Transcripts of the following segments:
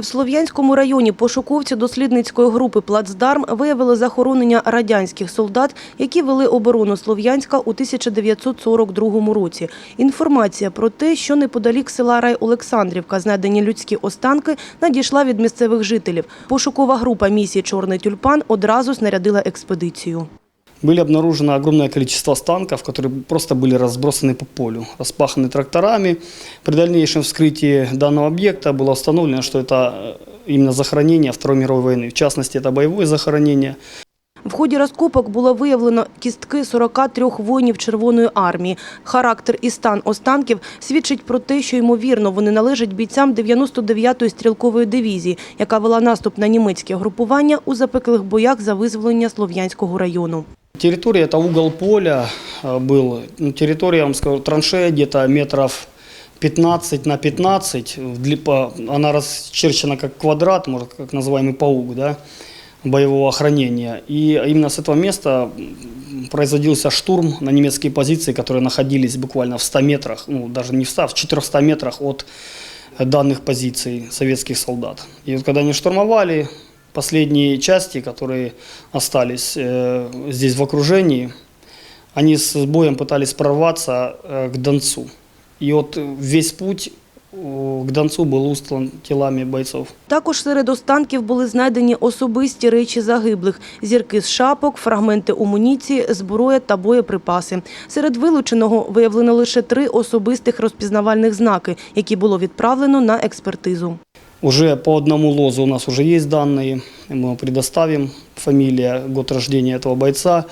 В Слов'янському районі пошуковці дослідницької групи «Плацдарм» виявили захоронення радянських солдат, які вели оборону Слов'янська у 1942 році. Інформація про те, що неподалік села Рай-Олександрівка знайдені людські останки, надійшла від місцевих жителів. Пошукова група місії «Чорний тюльпан» одразу снарядила експедицію Были обнаружено огромное количество останков, которые просто были разбросаны по полю, распаханы тракторами. При дальнейшем вскрытии данного объекта было установлено, что это э, именно захоронение Второй мировой войны. В частности, это боевое захоронение. В ході розкопок було виявлено кістки 43 воїнів Червоної армії. Характер і стан останків свідчить про те, що, ймовірно, вони належать бійцям 99-ї стрілкової дивізії, яка вела наступ на німецьке групування у запеклих боях за визволення Слов'янського району. Территория – это угол поля э, был. Ну, Территория, я вам скажу, траншея где-то метров 15 на 15. Вдли- по- Она расчерчена как квадрат, может, как называемый паук, да, боевого охранения. И именно с этого места производился штурм на немецкие позиции, которые находились буквально в 100 метрах, ну, даже не в 100, в 400 метрах от данных позиций советских солдат. И вот когда они штурмовали, последние части, которые остались э, здесь в окружении, они с боем пытались прорваться э, к Донцу. И вот весь путь э, к Донцу был устлан телами бойцов. Також серед останків були знайдені особисті речі загиблих – зірки з шапок, фрагменти амуніції, зброя та боєприпаси. Серед вилученого виявлено лише три особистих розпізнавальних знаки, які було відправлено на експертизу. Уже по одному лозу у нас уже есть данные, мы предоставим фамилия, год рождения этого бойца.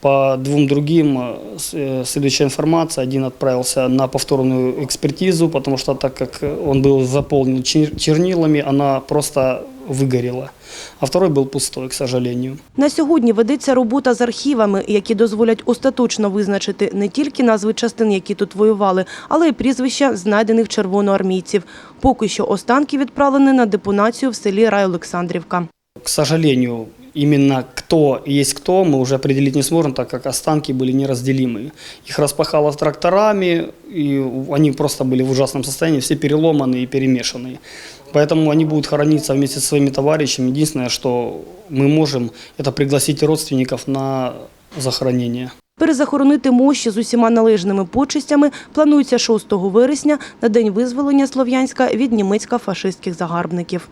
По двум другим э, с- э, следующая информация. Один отправился на повторную экспертизу, потому что так как он был заполнен чер- чернилами, она просто выгорела. А второй был пустой, к сожалению. На сьогодні ведеться робота з архівами, які дозволять остаточно визначити не тільки назви частин, які тут воювали, але й прізвища знайдених червоноармійців. Поки що останки відправлені на депонацію в селі Рай-Олександрівка. К сожалению, именно кто есть кто, мы уже определить не сможем, так как останки были неразделимые. Их распахало тракторами, и они просто были в ужасном состоянии, все переломанные и перемешанные. Поэтому они будут хорониться вместе со своими товарищами. Единственное, что мы можем, это пригласить родственников на захоронение. Перезахоронити мощі з усіма належними почестями планується 6 вересня на день визволення Слов'янська від німецько-фашистських загарбників.